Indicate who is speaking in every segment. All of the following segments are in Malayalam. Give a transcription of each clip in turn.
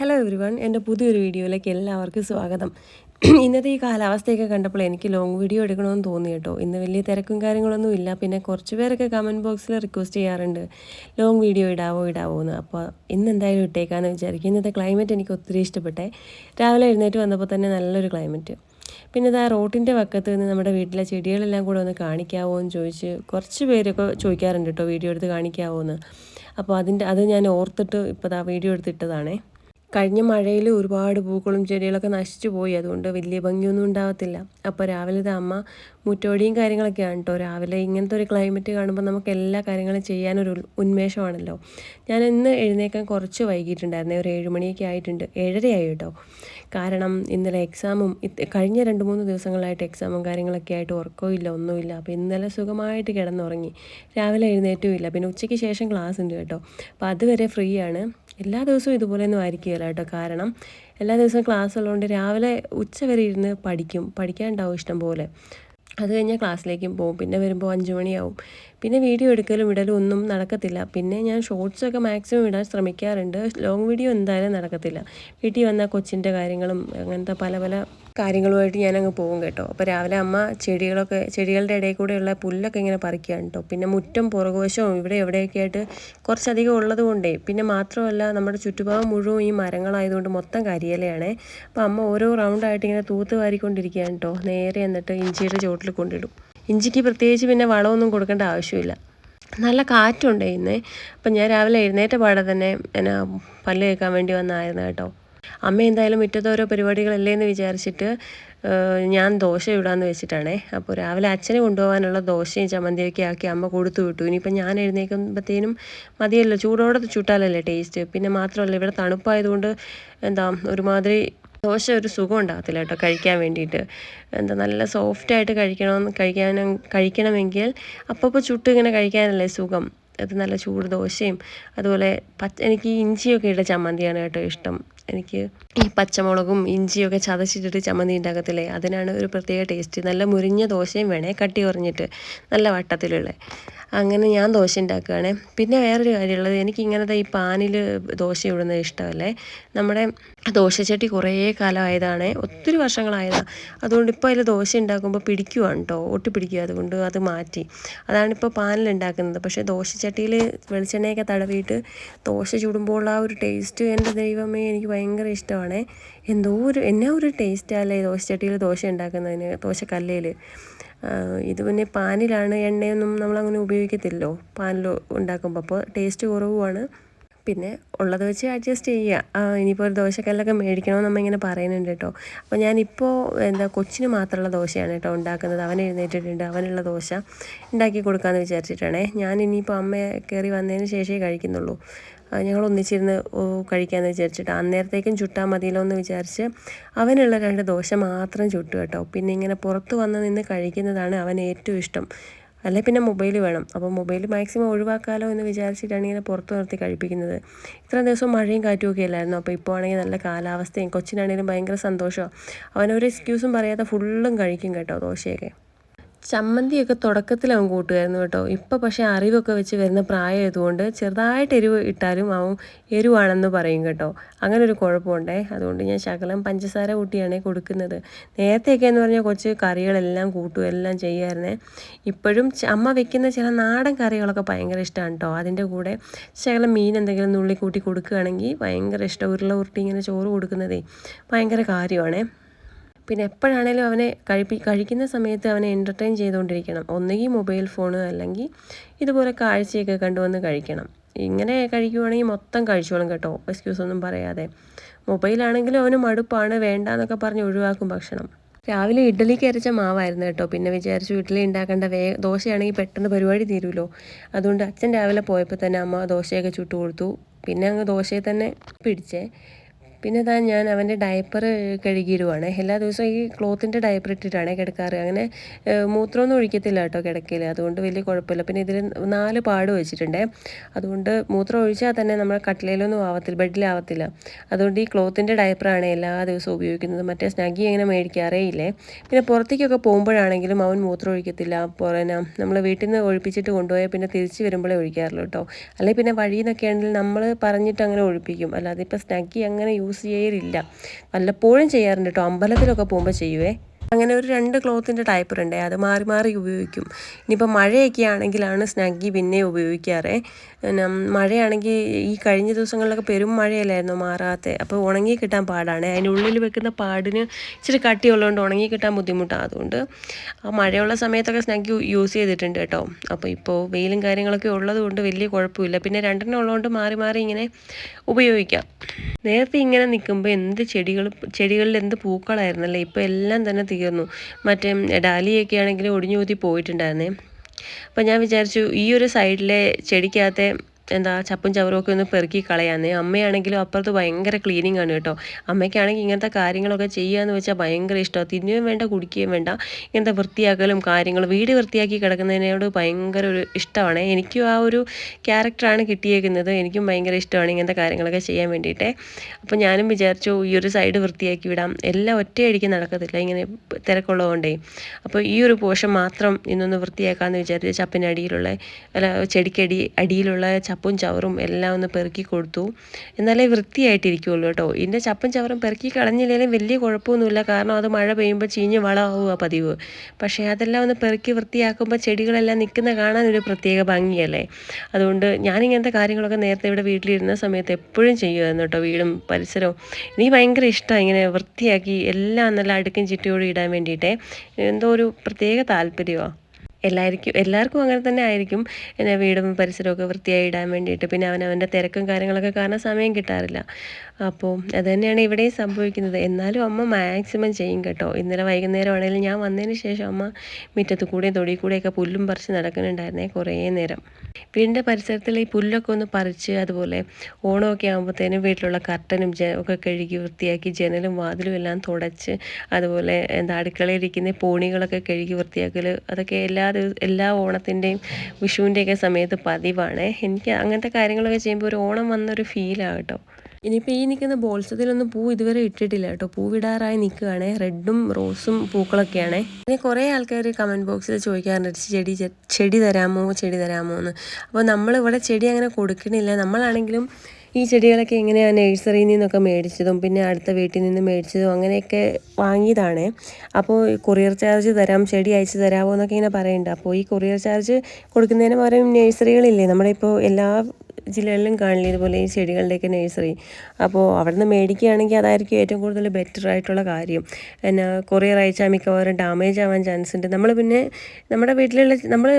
Speaker 1: ഹലോ എവരി വൺ എന്റെ പുതിയൊരു വീഡിയോയിലേക്ക് എല്ലാവർക്കും സ്വാഗതം. ഇന്നത്തെ ഈ കാലാവസ്ഥയൊക്കെ കണ്ടപ്പോൾ എനിക്ക് ലോങ് വീഡിയോ എടുക്കണമെന്ന് തോന്നി കേട്ടോ. ഇന്ന് വലിയ തിരക്കും കാര്യങ്ങളൊന്നും ഇല്ല. പിന്നെ കുറച്ച് പേരൊക്കെ കമന്റ് ബോക്സിൽ റിക്വസ്റ്റ് ചെയ്യാറുണ്ട്. ലോങ് വീഡിയോ ഇടാവോ ഇടാവോ എന്ന്. അപ്പോൾ ഇന്ന് എന്തായാലും ഇട്ടേക്കാന്ന് വിചാരിക്കും. ഇന്നത്തെ ക്ലൈമറ്റ് എനിക്ക് ഒത്തിരി ഇഷ്ടപ്പെട്ടെ. രാവിലെ എഴുന്നേറ്റ് വന്നപ്പോൾ തന്നെ നല്ലൊരു ക്ലൈമറ്റ് പിന്നെ ഇതാ റോട്ടിന്റെ വക്കത്ത് നിന്ന് നമ്മുടെ വീട്ടിലെ ചെടികളെല്ലാം കൂടെ ഒന്ന് കാണിക്കാവോ എന്ന് ചോദിച്ച് കുറച്ച് പേരൊക്കെ ചോദിക്കാറുണ്ട് കേട്ടോ വീഡിയോ എടുത്ത് കാണിക്കാവോ എന്ന്. അപ്പോൾ അതിന്റെ അത് ഞാൻ ഓർത്തിട്ട് ഇപ്പോൾ ആ വീഡിയോ എടുത്തിട്ടതാണേ കഴിഞ്ഞ മഴയിൽ ഒരുപാട് പൂക്കളും ചെടികളൊക്കെ നശിച്ചു പോയി. അതുകൊണ്ട് വലിയ ഭംഗിയൊന്നും ഉണ്ടാകത്തില്ല. അപ്പോൾ രാവിലത്തെ അമ്മ മുറ്റോടിയും കാര്യങ്ങളൊക്കെയാണ് കേട്ടോ രാവിലെ ഇങ്ങനത്തെ ഒരു ക്ലൈമറ്റ് കാണുമ്പോൾ നമുക്ക് എല്ലാ കാര്യങ്ങളും ചെയ്യാനൊരു ഉന്മേഷമാണല്ലോ. ഞാൻ ഇന്ന് എഴുന്നേക്കാൻ കുറച്ച് വൈകിട്ടുണ്ടായിരുന്നേ ഒരു ഏഴുമണിയൊക്കെ ആയിട്ടുണ്ട്. ഏഴരയായി കേട്ടോ കാരണം ഇന്നലെ എക്സാമും കഴിഞ്ഞ രണ്ട് മൂന്ന് ദിവസങ്ങളായിട്ട് എക്സാമും കാര്യങ്ങളൊക്കെ ആയിട്ട് ഉറക്കമില്ല ഒന്നുമില്ല. അപ്പോൾ ഇന്നലെ സുഖമായിട്ട് കിടന്നുറങ്ങി. രാവിലെ എഴുന്നേറ്റവും ഇല്ല. പിന്നെ ഉച്ചയ്ക്ക് ശേഷം ക്ലാസ് ഉണ്ട് കേട്ടോ. അപ്പോൾ അതുവരെ ഫ്രീ ആണ് എല്ലാ ദിവസവും ഇതുപോലെയൊന്നും ആയിരിക്കില്ല കേട്ടോ കാരണം എല്ലാ ദിവസവും ക്ലാസ് ഉള്ളതുകൊണ്ട് രാവിലെ ഉച്ച വരെ ഇരുന്ന് പഠിക്കും. പഠിക്കാനുണ്ടാവും ഇഷ്ടം പോലെ. അത് കഴിഞ്ഞാൽ ക്ലാസ്സിലേക്കും പോകും പിന്നെ വരുമ്പോൾ അഞ്ച് മണിയാവും. പിന്നെ വീഡിയോ എടുക്കലും ഇടലും ഒന്നും നടക്കത്തില്ല. പിന്നെ ഞാൻ ഷോർട്സൊക്കെ മാക്സിമം ഇടാൻ ശ്രമിക്കാറുണ്ട്. ലോങ് വീഡിയോ എന്തായാലും നടക്കത്തില്ല. വീട്ടിൽ വന്ന കൊച്ചിന്റെ കാര്യങ്ങളും അങ്ങനത്തെ പല പല കാര്യങ്ങളുമായിട്ട് ഞാനങ്ങ് പോകും കേട്ടോ. അപ്പോൾ രാവിലെ അമ്മ ചെടികളൊക്കെ ചെടികളുടെ ഇടയിൽ കൂടെയുള്ള പുല്ലൊക്കെ ഇങ്ങനെ പറിക്കുകയാണ് കേട്ടോ. പിന്നെ മുറ്റം പുറകുവശവും ഇവിടെ എവിടെയൊക്കെ ആയിട്ട് കുറച്ചധികം ഉള്ളത് കൊണ്ടേ പിന്നെ മാത്രമല്ല നമ്മുടെ ചുറ്റുഭാഗം മുഴുവൻ ഈ മരങ്ങളായതുകൊണ്ട് മൊത്തം കരിയിലയാണേ. അപ്പോൾ അമ്മ ഓരോ റൗണ്ടായിട്ട് ഇങ്ങനെ തൂത്ത് വാരിക്കൊണ്ടിരിക്കുകയാണ് കേട്ടോ. നേരെ എന്നിട്ട് ഇഞ്ചിയുടെ ചോട്ടിൽ കൊണ്ടിടും. ഇഞ്ചിക്ക് പ്രത്യേകിച്ച് പിന്നെ വളമൊന്നും കൊടുക്കേണ്ട ആവശ്യമില്ല. നല്ല കാറ്റുണ്ട് ഇന്ന്. അപ്പം ഞാൻ രാവിലെ എഴുന്നേറ്റ പാടെ തന്നെ എന്നാ പല്ല് കേൾക്കാൻ വേണ്ടി വന്നായിരുന്നു കേട്ടോ. അമ്മ എന്തായാലും മുറ്റത്തോരോ പരിപാടികളല്ലേ എന്ന് വിചാരിച്ചിട്ട് ഞാൻ ദോശ ഇടാന്ന് വെച്ചിട്ടാണേ. അപ്പോൾ രാവിലെ അച്ഛന് കൊണ്ടുപോകാനുള്ള ദോശയും ചമ്മന്തിയൊക്കെ ആക്കി അമ്മ കൊടുത്തു വിട്ടു. ഇനിയിപ്പോൾ ഞാൻ എഴുന്നേക്കുമ്പോഴത്തേനും മതിയല്ലോ ചൂടോടെ ചുട്ടാലല്ലേ ടേസ്റ്റ്. പിന്നെ മാത്രമല്ല ഇവിടെ തണുപ്പായതുകൊണ്ട് എന്താ ഒരുമാതിരി ദോശ ഒരു സുഖം ഉണ്ടാകത്തില്ല കേട്ടോ കഴിക്കാൻ വേണ്ടിയിട്ട്. എന്താ നല്ല സോഫ്റ്റായിട്ട് കഴിക്കണമെന്ന് കഴിക്കാനും കഴിക്കണമെങ്കിൽ അപ്പോൾ ചുട്ട് ഇങ്ങനെ കഴിക്കാനല്ലേ സുഖം. അത് നല്ല ചൂട് ദോശയും അതുപോലെ പച്ച എനിക്ക് ഇഞ്ചിയൊക്കെ ഇട്ട ചമ്മന്തിയാണ് കേട്ടോ ഇഷ്ടം. എനിക്ക് ഈ പച്ചമുളകും ഇഞ്ചിയൊക്കെ ചതച്ചിട്ടിട്ട് ചമ്മന്തി ഉണ്ടാക്കത്തില്ലേ? അതിനാണ് ഒരു പ്രത്യേക ടേസ്റ്റ് നല്ല മുരിഞ്ഞ ദോശയും വേണേ കട്ടി കുറഞ്ഞിട്ട്. നല്ല വട്ടത്തിലുള്ള. അങ്ങനെ ഞാൻ ദോശ ഉണ്ടാക്കുകയാണ്. പിന്നെ വേറൊരു കാര്യമുള്ളത് എനിക്ക് ഇങ്ങനത്തെ ഈ പാനിൽ ദോശ ഇടുന്നത് ഇഷ്ടമല്ലേ? നമ്മുടെ ദോശച്ചട്ടി കുറേ കാലമായതാണ് ഒത്തിരി വർഷങ്ങളായതാണ് അതുകൊണ്ട് ഇപ്പോൾ അതിൽ ദോശ ഉണ്ടാക്കുമ്പോൾ പിടിക്കുവാണ് കേട്ടോ ഒട്ടി പിടിക്കുക അതുകൊണ്ട് അത് മാറ്റി. അതാണിപ്പോൾ പാനിൽ ഉണ്ടാക്കുന്നത്. പക്ഷേ ദോശച്ചട്ടിയിൽ വെളിച്ചെണ്ണയൊക്കെ തടവിയിട്ട് ദോശ ചൂടുമ്പോൾ ആ ഒരു ടേസ്റ്റ് എന്റെ ദൈവമേ എനിക്ക് ഭയങ്കര ഇഷ്ടമാണ്. എന്തോ ഒരു എന്നാ ഒരു ടേസ്റ്റാല്ലേ ദോശച്ചട്ടിയിൽ ദോശ ഉണ്ടാക്കുന്നതിന് ദോശക്കല്ലയിൽ ഇത് പിന്നെ പാനിലാണ് എണ്ണയൊന്നും നമ്മളങ്ങനെ ഉപയോഗിക്കത്തില്ലല്ലോ. പാനിൽ ഉണ്ടാക്കുമ്പോൾ അപ്പോൾ ടേസ്റ്റ് കുറവുമാണ്. പിന്നെ ഉള്ളത് വെച്ച് അഡ്ജസ്റ്റ് ചെയ്യുക ഇനിയിപ്പോൾ ഒരു ദോശക്കല്ലൊക്കെ മേടിക്കണമെന്ന് നമ്മ ഇങ്ങനെ പറയുന്നുണ്ട് കേട്ടോ. അപ്പോൾ ഞാനിപ്പോൾ എന്താ കൊച്ചിന് മാത്രമുള്ള ദോശയാണ് കേട്ടോ ഉണ്ടാക്കുന്നത്. അവൻ എഴുന്നേറ്റിട്ടുണ്ട്. അവനുള്ള ദോശ ഉണ്ടാക്കി കൊടുക്കാമെന്ന് വിചാരിച്ചിട്ടാണേ. ഞാൻ ഇനിയിപ്പോൾ അമ്മ കയറി വന്നതിന് ശേഷമേ കഴിക്കുന്നുള്ളൂ. ഞങ്ങൾ ഒന്നിച്ചിരുന്ന് കഴിക്കാമെന്ന് വിചാരിച്ചിട്ട് അന്നേരത്തേക്കും ചുട്ടാൽ മതിയല്ലോ എന്ന് വിചാരിച്ച് അവനുള്ള രണ്ട് ദോശ മാത്രം ചുട്ടു കേട്ടോ. പിന്നെ ഇങ്ങനെ പുറത്ത് വന്ന് നിന്ന് കഴിക്കുന്നതാണ് അവൻ ഏറ്റവും ഇഷ്ടം. അല്ലെ പിന്നെ മൊബൈൽ വേണം. അപ്പോൾ മൊബൈൽ മാക്സിമം ഒഴിവാക്കാമല്ലോ എന്ന് വിചാരിച്ചിട്ടാണ് ഇങ്ങനെ പുറത്ത് നിർത്തി കഴിപ്പിക്കുന്നത്. ഇത്രയും ദിവസം മഴയും കാറ്റും ഒക്കെ അല്ലായിരുന്നു? അപ്പോൾ ഇപ്പോൾ ആണെങ്കിൽ നല്ല കാലാവസ്ഥയും കൊച്ചിനാണെങ്കിലും ഭയങ്കര സന്തോഷമാണ് അവനൊരു എക്സ്ക്യൂസും പറയാതെ ഫുള്ളും കഴിക്കും കേട്ടോ ദോശയൊക്കെ. ചമ്മന്തിയൊക്കെ തുടക്കത്തിൽ അവൻ കൂട്ടുമായിരുന്നു കേട്ടോ. ഇപ്പോൾ പക്ഷേ അറിവൊക്കെ വെച്ച് വരുന്ന പ്രായമായതുകൊണ്ട് ചെറുതായിട്ട് എരിവ് ഇട്ടാലും അവൻ എരിവാണെന്ന് പറയും കേട്ടോ. അങ്ങനെ ഒരു കുഴപ്പമുണ്ടേ. അതുകൊണ്ട് ഞാൻ ശകലം പഞ്ചസാര കൂട്ടിയാണ് കൊടുക്കുന്നത്. നേരത്തെയൊക്കെ എന്ന് പറഞ്ഞാൽ കുറച്ച് കറികളെല്ലാം കൂട്ടും എല്ലാം ചെയ്യുമായിരുന്നേ. ഇപ്പോഴും അമ്മ വെക്കുന്ന ചില നാടൻ കറികളൊക്കെ ഭയങ്കര ഇഷ്ടമാണ് കേട്ടോ. അതിന്റെ കൂടെ ശകലം മീൻ എന്തെങ്കിലും നുള്ളി കൂട്ടി കൊടുക്കുകയാണെങ്കിൽ ഭയങ്കര ഇഷ്ടം. ഉരുള ഉരുട്ടി ഇങ്ങനെ ചോറ് കൊടുക്കുന്നതേ ഭയങ്കര കാര്യമാണേ. പിന്നെ എപ്പോഴാണേലും അവനെ കഴിപ്പി കഴിക്കുന്ന സമയത്ത് അവനെ എന്റർടൈൻ ചെയ്തുകൊണ്ടിരിക്കണം. ഒന്നുകിൽ മൊബൈൽ ഫോണ് അല്ലെങ്കിൽ ഇതുപോലെ കാഴ്ചയൊക്കെ കണ്ടുവന്ന് കഴിക്കണം. ഇങ്ങനെ കഴിക്കുവാണെങ്കിൽ മൊത്തം കഴിച്ചോളും കേട്ടോ. എക്സ്ക്യൂസ് ഒന്നും പറയാതെ. മൊബൈലാണെങ്കിലും അവന് മടുപ്പാണ്. വേണ്ട എന്നൊക്കെ പറഞ്ഞ് ഒഴിവാക്കും ഭക്ഷണം. രാവിലെ ഇഡ്ഡലിക്ക് അരച്ച മാവായിരുന്നു കേട്ടോ. പിന്നെ വിചാരിച്ചു ഇഡ്ഡലി ഉണ്ടാക്കേണ്ട വേ ദോശയാണെങ്കിൽ പെട്ടെന്ന് പരിപാടി തീരുമല്ലോ. അതുകൊണ്ട് അച്ഛൻ രാവിലെ പോയപ്പോൾ തന്നെ അമ്മ ദോശയൊക്കെ ചുട്ടു കൊടുത്തു. പിന്നെ അങ്ങ് ദോശയെ തന്നെ പിടിച്ചേ. പിന്നെ ഇതാ ഞാൻ അവന്റെ ഡയപ്പർ കഴുകിയിടുവാണ്. എല്ലാ ദിവസവും ഈ ക്ലോത്തിന്റെ ഡയപ്പർ ഇട്ടിട്ടാണ് കിടക്കാറ്. അങ്ങനെ മൂത്രമൊന്നും ഒഴിക്കത്തില്ല കേട്ടോ കിടക്കയിൽ. അതുകൊണ്ട് വലിയ കുഴപ്പമില്ല. പിന്നെ ഇതിൽ നാല് പാട് വെച്ചിട്ടുണ്ട്. അതുകൊണ്ട് മൂത്രം ഒഴിച്ചാൽ തന്നെ നമ്മൾ കട്ടിലയിലൊന്നും ആവത്തില്ല ബെഡിലാവത്തില്ല അതുകൊണ്ട് ഈ ക്ലോത്തിന്റെ ഡയപ്പറാണ് എല്ലാ ദിവസവും ഉപയോഗിക്കുന്നത്. മറ്റേ സ്നഗി അങ്ങനെ മേടിക്കാറേ ഇല്ലേ. പിന്നെ പുറത്തേക്കൊക്കെ പോകുമ്പോഴാണെങ്കിലും അവൻ മൂത്രം ഒഴിക്കത്തില്ല. പുറന നമ്മൾ വീട്ടിൽ നിന്ന് ഒഴിപ്പിച്ചിട്ട് കൊണ്ടുപോയാൽ പിന്നെ തിരിച്ച് വരുമ്പോഴേ ഒഴിക്കാറുള്ളൂ കേട്ടോ. അല്ലെങ്കിൽ പിന്നെ വഴിയിൽ നിന്നൊക്കെ ആണെങ്കിൽ നമ്മൾ പറഞ്ഞിട്ട് അങ്ങനെ ഒഴിപ്പിക്കും. അല്ലാതെ ഇപ്പോൾ സ്നഗി അങ്ങനെ യൂസ് ചെയ്യലില്ല. വല്ലപ്പോഴും ചെയ്യാറുണ്ട് കേട്ടോ അമ്പലത്തിലൊക്കെ പോകുമ്പോൾ ചെയ്യുവേ. അങ്ങനെ ഒരു രണ്ട് ക്ലോത്തിന്റെ ടൈപ്പർ ഉണ്ട്. അത് മാറി മാറി ഉപയോഗിക്കും. ഇനിയിപ്പോൾ മഴയൊക്കെ ആണെങ്കിലാണ് സ്നഗ്ഗി പിന്നെ ഉപയോഗിക്കാറ്. മഴയാണെങ്കിൽ ഈ കഴിഞ്ഞ ദിവസങ്ങളിലൊക്കെ പെരും മഴയല്ലായിരുന്നു മാറാത്ത? അപ്പോൾ ഉണങ്ങി കിട്ടാൻ പാടാണ്. അതിനുള്ളിൽ വെക്കുന്ന പാടിന് ഇച്ചിരി കട്ടിയുള്ളതുകൊണ്ട് ഉണങ്ങി കിട്ടാൻ ബുദ്ധിമുട്ടാണ്. അതുകൊണ്ട് ആ മഴയുള്ള സമയത്തൊക്കെ സ്നഗ്ഗി യൂസ് ചെയ്തിട്ടുണ്ട് കേട്ടോ. അപ്പോൾ ഇപ്പോൾ വെയിലും കാര്യങ്ങളൊക്കെ ഉള്ളതുകൊണ്ട് വലിയ കുഴപ്പമില്ല. പിന്നെ രണ്ടെണ്ണം ഉള്ളതുകൊണ്ട് മാറി മാറി ഇങ്ങനെ ഉപയോഗിക്കാം. നേരത്തെ ഇങ്ങനെ നിൽക്കുമ്പോൾ എന്ത് ചെടികൾ ചെടികളിൽ എന്ത് പൂക്കളായിരുന്നല്ലേ? ഇപ്പോൾ എല്ലാം തന്നെ തീർന്നു മറ്റേ ഡാലിയൊക്കെ ആണെങ്കിൽ ഒടിഞ്ഞു ഊതി പോയിട്ടുണ്ടായിരുന്നേ. അപ്പം ഞാൻ വിചാരിച്ചു ഈ ഒരു സൈഡിലെ ചെടിക്കകത്തെ എന്താ ചപ്പും ചവറും ഒക്കെ ഒന്ന് പെറുക്കി കളയാന്നേ. അമ്മയാണെങ്കിലും അപ്പുറത്ത് ഭയങ്കര ക്ലീനിങ് ആണ് കേട്ടോ. അമ്മയ്ക്കാണെങ്കിൽ ഇങ്ങനത്തെ കാര്യങ്ങളൊക്കെ ചെയ്യാന്ന് വെച്ചാൽ ഭയങ്കര ഇഷ്ടമാണ് തിന്നുകയും വേണ്ട കുടിക്കുകയും വേണ്ട. ഇങ്ങനത്തെ വൃത്തിയാക്കലും കാര്യങ്ങളും വീട് വൃത്തിയാക്കി കിടക്കുന്നതിനോട് ഭയങ്കര ഒരു ഇഷ്ടമാണ് എനിക്കും ആ ഒരു ക്യാരക്ടറാണ് കിട്ടിയേക്കുന്നത്. എനിക്കും ഭയങ്കര ഇഷ്ടമാണ് ഇങ്ങനത്തെ കാര്യങ്ങളൊക്കെ ചെയ്യാൻ വേണ്ടിയിട്ട്. അപ്പോൾ ഞാനും വിചാരിച്ചു ഈ ഒരു സൈഡ് വൃത്തിയാക്കി വിടാം. എല്ലാം ഒറ്റയടിക്ക് നടക്കത്തില്ല. ഇങ്ങനെ തിരക്കുള്ളതുകൊണ്ടേ. അപ്പോൾ ഈ ഒരു പോഷൻ മാത്രം ഇന്നൊന്ന് വൃത്തിയാക്കാമെന്ന് വിചാരിച്ചു ചപ്പിനടിയിലുള്ള അല്ല ചെടിക്കടി അടിയിലുള്ള ചവറും എല്ലാം ഒന്ന് പെറുക്കി കൊടുത്തു. എന്നാലേ വൃത്തിയായിട്ടിരിക്കുള്ളൂ കേട്ടോ. ഇതിന്റെ ചപ്പും ചവറും പെറുക്കി കളഞ്ഞില്ലെങ്കിലും വലിയ കുഴപ്പമൊന്നുമില്ല. കാരണം അത് മഴ പെയ്യുമ്പോൾ ചീഞ്ഞ് വളമാവുക പതിവ്. പക്ഷേ അതെല്ലാം ഒന്ന് പെറുക്കി വൃത്തിയാക്കുമ്പോൾ ചെടികളെല്ലാം നിൽക്കുന്ന കാണാൻ ഒരു പ്രത്യേക ഭംഗിയല്ലേ? അതുകൊണ്ട് ഞാനിങ്ങനത്തെ കാര്യങ്ങളൊക്കെ നേരത്തെ ഇവിടെ വീട്ടിലിരുന്ന സമയത്ത് എപ്പോഴും ചെയ്യുമായിരുന്നു കേട്ടോ. വീടും പരിസരവും. എനിക്ക് ഭയങ്കര ഇഷ്ടമാണ് ഇങ്ങനെ വൃത്തിയാക്കി എല്ലാം നല്ല അടുക്കും ചിട്ടയോടെ ഇടാൻ വേണ്ടിയിട്ടേ. എന്തോ ഒരു പ്രത്യേക താല്പര്യമാണ് എല്ലാവർക്കും എല്ലാവർക്കും അങ്ങനെ തന്നെ ആയിരിക്കും. എന്നെ വീടും പരിസരമൊക്കെ വൃത്തിയായി ഇടാൻ വേണ്ടിയിട്ട്. പിന്നെ അവനവന്റെ തിരക്കും കാര്യങ്ങളൊക്കെ കാരണം സമയം കിട്ടാറില്ല. അപ്പോൾ അത് തന്നെയാണ് ഇവിടെയും സംഭവിക്കുന്നത്. എന്നാലും അമ്മ മാക്സിമം ചെയ്യും കേട്ടോ. ഇന്നലെ വൈകുന്നേരം ആണെങ്കിലും ഞാൻ വന്നതിന് ശേഷം അമ്മ മുറ്റത്ത് കൂടെയും തൊടി കൂടെയൊക്കെ പുല്ലും പറിച്ച് നടക്കുന്നുണ്ടായിരുന്നേ കുറേ നേരം. വീടിന്റെ പരിസരത്തിൽ ഈ പുല്ലൊക്കെ ഒന്ന് പറിച്ച് അതുപോലെ ഓണമൊക്കെ ആകുമ്പോഴത്തേനും വീട്ടിലുള്ള കർട്ടനും ഒക്കെ കഴുകി വൃത്തിയാക്കി ജനലും വാതിലും എല്ലാം തുടച്ച് അതുപോലെ എന്താ അടുക്കളയിലിരിക്കുന്ന പോണികളൊക്കെ കഴുകി വൃത്തിയാക്കൽ അതൊക്കെ എല്ലാ എല്ലാ ഓണത്തിന്റെയും വിഷുവിന്റെയൊക്കെ സമയത്ത് പതിവാണ്. എനിക്ക് അങ്ങനത്തെ കാര്യങ്ങളൊക്കെ ചെയ്യുമ്പോൾ ഒരു ഓണം വന്നൊരു ഫീലാണ് കേട്ടോ. ഇനിയിപ്പോൾ ഈ നിൽക്കുന്ന ബോൾസത്തിലൊന്നും പൂ ഇതുവരെ ഇട്ടിട്ടില്ല കേട്ടോ. പൂവിടാറായി നിൽക്കുകയാണ്. റെഡും റോസും പൂക്കളൊക്കെയാണ്. പിന്നെ കുറേ ആൾക്കാർ കമന്റ് ബോക്സിൽ ചോദിക്കാറുണ്ട് ചെടി ചെടി തരാമോ? ചെടി തരാമോ? എന്ന്. അപ്പോൾ നമ്മളിവിടെ ചെടി അങ്ങനെ കൊടുക്കണില്ല. നമ്മളാണെങ്കിലും ഈ ചെടികളൊക്കെ എങ്ങനെയാണ് നഴ്സറിയിൽ നിന്നൊക്കെ മേടിച്ചതും പിന്നെ അടുത്ത വീട്ടിൽ നിന്ന് മേടിച്ചതും അങ്ങനെയൊക്കെ വാങ്ങിയതാണ്. അപ്പോൾ കൊറിയർ ചാർജ് തരാം ചെടി അയച്ചു തരാമോ എന്നൊക്കെ ഇങ്ങനെ പറയുന്നുണ്ട് അപ്പോൾ ഈ കൊറിയർ ചാർജ് കൊടുക്കുന്നതിന് പകരം നഴ്സറികളില്ലേ നമ്മുടെ ഇപ്പോൾ എല്ലാ ജില്ലകളിലും കാണില്ല ഇതുപോലെ ഈ ചെടികളുടെയൊക്കെ നഴ്സറി അപ്പോൾ അവിടെ നിന്ന് മേടിക്കുകയാണെങ്കിൽ അതായിരിക്കും ഏറ്റവും കൂടുതൽ ബെറ്റർ ആയിട്ടുള്ള കാര്യം. എന്നാ കൊറിയർ അയച്ചാൽ മിക്കവാറും ഡാമേജ് ആവാൻ ചാൻസ് ഉണ്ട്. നമ്മൾ പിന്നെ നമ്മുടെ വീട്ടിലുള്ള നമ്മൾ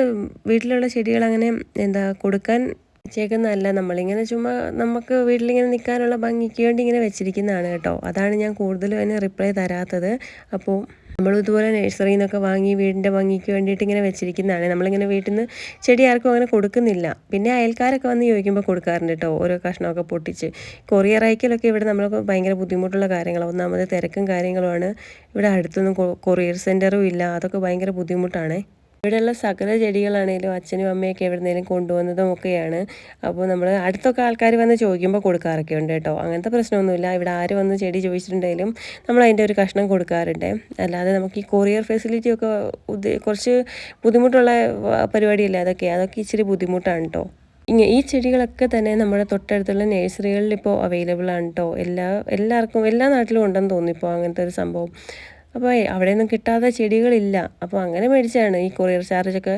Speaker 1: വീട്ടിലുള്ള ചെടികൾ അങ്ങനെ എന്താ കൊടുക്കാൻ വെച്ചേക്കുന്നതല്ല. നമ്മളിങ്ങനെ ചുമ്മാ നമുക്ക് വീട്ടിലിങ്ങനെ നിൽക്കാനുള്ള ഭംഗിക്ക് വേണ്ടി ഇങ്ങനെ വെച്ചിരിക്കുന്നതാണ് കേട്ടോ. അതാണ് ഞാൻ കൂടുതലും അതിന് റിപ്ലൈ തരാത്തത്. അപ്പോൾ നമ്മൾ ഇതുപോലെ നഴ്സറിയിൽ നിന്നൊക്കെ വാങ്ങി വീടിന്റെ ഭംഗിക്ക് വേണ്ടിയിട്ട് ഇങ്ങനെ വെച്ചിരിക്കുന്നതാണ്. നമ്മളിങ്ങനെ വീട്ടിൽ നിന്ന് ചെടി ആർക്കും അങ്ങനെ കൊടുക്കുന്നില്ല. പിന്നെ അയൽക്കാരൊക്കെ വന്ന് ചോദിക്കുമ്പോൾ കൊടുക്കാറുണ്ട് കേട്ടോ ഓരോ കഷ്ണമൊക്കെ പൊട്ടിച്ച്. കൊറിയർ അയക്കലൊക്കെ ഇവിടെ നമ്മൾക്ക് ഭയങ്കര ബുദ്ധിമുട്ടുള്ള കാര്യങ്ങളാണ് ഒന്നാമത് തിരക്കും കാര്യങ്ങളുമാണ്. ഇവിടെ അടുത്തൊന്നും കൊറിയർ സെന്ററും ഇല്ല. അതൊക്കെ ഭയങ്കര ബുദ്ധിമുട്ടാണ്. ഇവിടെയുള്ള സകല ചെടികളാണേലും അച്ഛനും അമ്മയൊക്കെ എവിടുന്നേലും കൊണ്ടുവന്നതും ഒക്കെയാണ്. അപ്പോൾ നമ്മൾ അടുത്തൊക്കെ ആൾക്കാർ വന്ന് ചോദിക്കുമ്പോൾ കൊടുക്കാറൊക്കെ ഉണ്ട് കേട്ടോ. അങ്ങനത്തെ പ്രശ്നമൊന്നുമില്ല. ഇവിടെ ആര് വന്ന് ചെടി ചോദിച്ചിട്ടുണ്ടെങ്കിലും നമ്മൾ അതിന്റെ ഒരു കഷ്ണം കൊടുക്കാറുണ്ട്. അല്ലാതെ നമുക്ക് ഈ കൊറിയർ ഫെസിലിറ്റി ഒക്കെ കുറച്ച് ബുദ്ധിമുട്ടുള്ള പരിപാടിയല്ലേ അതൊക്കെ? അതൊക്കെ ഇച്ചിരി ബുദ്ധിമുട്ടാണ് കേട്ടോ. ഇങ്ങനെ ഈ ചെടികളൊക്കെ തന്നെ നമ്മുടെ തൊട്ടടുത്തുള്ള നഴ്സറികളിൽ ഇപ്പോൾ അവൈലബിൾ ആണ് കേട്ടോ. എല്ലാ എല്ലാവർക്കും എല്ലാ നാട്ടിലും ഉണ്ടെന്ന് തോന്നുന്നു ഇപ്പോൾ അങ്ങനത്തെ ഒരു സംഭവം. അപ്പോൾ അവിടെ ഒന്നും കിട്ടാത്ത ചെടികളില്ല. അപ്പോൾ അങ്ങനെ മേടിച്ചാണ് ഈ കൊറിയർ ചാർജൊക്കെ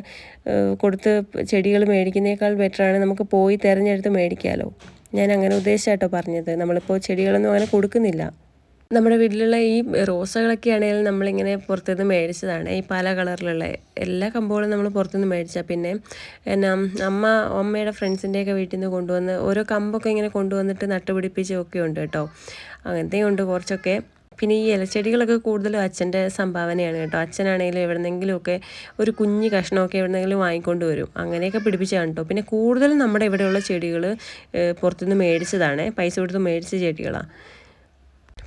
Speaker 1: കൊടുത്ത് ചെടികൾ മേടിക്കുന്നേക്കാൾ ബെറ്ററാണ് നമുക്ക് പോയി തിരഞ്ഞെടുത്ത് മേടിക്കാമല്ലോ ഞാൻ അങ്ങനെ ഉദ്ദേശിച്ചാട്ടോ പറഞ്ഞത്. നമ്മളിപ്പോൾ ചെടികളൊന്നും അങ്ങനെ കൊടുക്കുന്നില്ല. നമ്മുടെ വീട്ടിലുള്ള ഈ റോസകളൊക്കെ ആണെങ്കിലും നമ്മളിങ്ങനെ പുറത്തുനിന്ന് മേടിച്ചതാണ്. ഈ പല കളറിലുള്ള എല്ലാ കമ്പുകളും നമ്മൾ പുറത്തുനിന്ന് മേടിച്ചാൽ പിന്നെ എന്നാ അമ്മ അമ്മയുടെ ഫ്രണ്ട്സിന്റെയൊക്കെ വീട്ടിൽ നിന്ന് കൊണ്ടുവന്ന് ഓരോ കമ്പൊക്കെ ഇങ്ങനെ കൊണ്ടുവന്നിട്ട് നട്ടുപിടിപ്പിച്ചൊക്കെ ഉണ്ട് കേട്ടോ. അങ്ങനത്തെയും ഉണ്ട് കുറച്ചൊക്കെ. പിന്നെ ഈ ഇലച്ചെടികളൊക്കെ കൂടുതലും അച്ഛന്റെ സംഭാവനയാണ് കേട്ടോ. അച്ഛനാണെങ്കിലും എവിടെന്നെങ്കിലുമൊക്കെ ഒരു കുഞ്ഞ് കഷ്ണമൊക്കെ എവിടെന്നെങ്കിലും വാങ്ങിക്കൊണ്ട് വരും. അങ്ങനെയൊക്കെ പിടിപ്പിച്ചാണ് കേട്ടോ. പിന്നെ കൂടുതലും നമ്മുടെ ഇവിടെയുള്ള ചെടികൾ പുറത്തുനിന്ന് മേടിച്ചതാണ്. പൈസ കൊടുത്ത് മേടിച്ച ചെടികളാണ്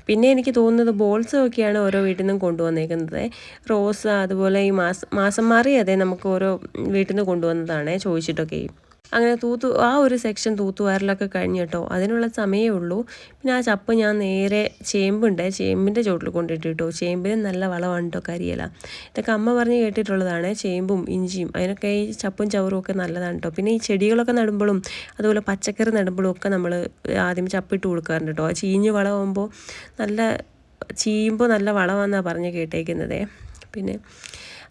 Speaker 1: പിന്നെ എനിക്ക് തോന്നുന്നത് ബോൾസും ഒക്കെയാണ് ഓരോ വീട്ടിൽ നിന്നും കൊണ്ടുവന്നേക്കുന്നത്. റോസ് അതുപോലെ ഈ മാസം മാസം മാറി അതെ നമുക്ക് ഓരോ വീട്ടിൽ നിന്ന് കൊണ്ടുവന്നതാണ്. ചോദിച്ചിട്ടൊക്കെ അങ്ങനെ തൂത്തു ആ ഒരു സെക്ഷൻ തൂത്തുവാരലൊക്കെ കഴിഞ്ഞ് കേട്ടോ അതിനുള്ള സമയമേ ഉള്ളൂ. പിന്നെ ആ ചപ്പ് ഞാൻ നേരെ ചേമ്പുണ്ട്. ചേമ്പിന്റെ ചോട്ടിൽ കൊണ്ടിട്ട് കേട്ടോ ചേമ്പിന് നല്ല വളമാണ് കേട്ടോ കരിയില. ഇതൊക്കെ അമ്മ പറഞ്ഞ് കേട്ടിട്ടുള്ളതാണ്. ചേമ്പും ഇഞ്ചിയും അതിനൊക്കെ ഈ ചപ്പും ചവറും ഒക്കെ നല്ലതാണ് കേട്ടോ പിന്നെ ഈ ചെടികളൊക്കെ നടുമ്പോഴും അതുപോലെ പച്ചക്കറി നടുമ്പോഴും ഒക്കെ നമ്മൾ ആദ്യം ചപ്പിട്ട് കൊടുക്കാറുണ്ട് കേട്ടോ ചീഞ്ഞ് വളമാകുമ്പോൾ നല്ല ചീയുമ്പോൾ നല്ല വളമാണെന്നാണ് പറഞ്ഞ് കേട്ടേക്കുന്നത്. പിന്നെ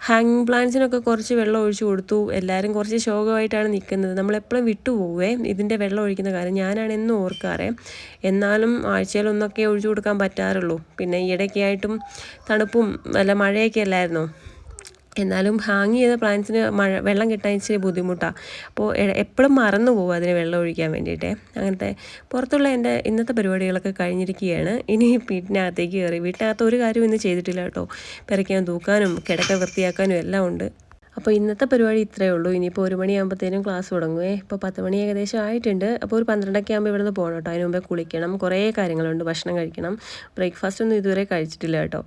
Speaker 1: ഹാങ് പ്ലാന്റ്സിനൊക്കെ കുറച്ച് വെള്ളം ഒഴിച്ചു കൊടുത്തു. എല്ലാവരും കുറച്ച് ശോകമായിട്ടാണ് നിൽക്കുന്നത്. നമ്മളെപ്പോഴും വിട്ടുപോവേ. ഇതിന്റെ വെള്ളം ഒഴിക്കുന്ന കാര്യം ഞാനാണ് എന്നും ഓർക്കാറ്. എന്നാലും ആഴ്ചയിലൊന്നൊക്കെ ഒഴിച്ചു കൊടുക്കാൻ പറ്റാറുള്ളൂ. പിന്നെ ഈയിടയ്ക്കായിട്ടും തണുപ്പും അല്ല മഴയൊക്കെ അല്ലായിരുന്നോ? എന്നാലും ഹാങ് ചെയ്ത പ്ലാന്റ്സിന് മഴ വെള്ളം കിട്ടാൻ ഇച്ചിരി ബുദ്ധിമുട്ടാണ് അപ്പോൾ എപ്പോഴും മറന്നു പോകും അതിന് വെള്ളം ഒഴിക്കാൻ വേണ്ടിയിട്ട്. അങ്ങനത്തെ പുറത്തുള്ള എന്റെ ഇന്നത്തെ പരിപാടികളൊക്കെ കഴിഞ്ഞിരിക്കുകയാണ്. ഇനി വീട്ടിനകത്തേക്ക് കയറി വീട്ടിനകത്ത് ഒരു കാര്യവും ഇന്ന് ചെയ്തിട്ടില്ല കേട്ടോ. പെരയ്ക്കാൻ തൂക്കാനും കിടക്ക വൃത്തിയാക്കാനും എല്ലാം ഉണ്ട്. അപ്പോൾ ഇന്നത്തെ പരിപാടി ഇത്രയേ ഉള്ളൂ. ഇനിയിപ്പോൾ ഒരു മണിയാകുമ്പോഴത്തേനും ക്ലാസ് തുടങ്ങുവേ. ഇപ്പോൾ പത്ത് മണി ഏകദേശം ആയിട്ടുണ്ട്. അപ്പോൾ ഒരു പന്ത്രണ്ടൊക്കെ ആകുമ്പോൾ ഇവിടെ നിന്ന് പോകണം കേട്ടോ. അതിന് മുമ്പേ കുളിക്കണം. കുറേ കാര്യങ്ങളുണ്ട്. ഭക്ഷണം കഴിക്കണം. ബ്രേക്ക്ഫാസ്റ്റ് ഒന്നും ഇതുവരെ കഴിച്ചിട്ടില്ല കേട്ടോ.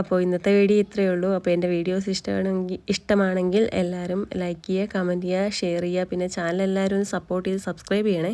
Speaker 1: അപ്പോൾ ഇന്നത്തെ വീഡിയോ ഇത്രയേ ഉള്ളൂ. അപ്പോൾ എന്റെ വീഡിയോസ് ഇഷ്ടമാണെങ്കിൽ ഇഷ്ടമാണെങ്കിൽ എല്ലാവരും ലൈക്ക് ചെയ്യുക കമന്റ് ചെയ്യുക ഷെയർ ചെയ്യുക. പിന്നെ ചാനൽ എല്ലാവരും സപ്പോർട്ട് ചെയ്ത് സബ്സ്ക്രൈബ് ചെയ്യണേ.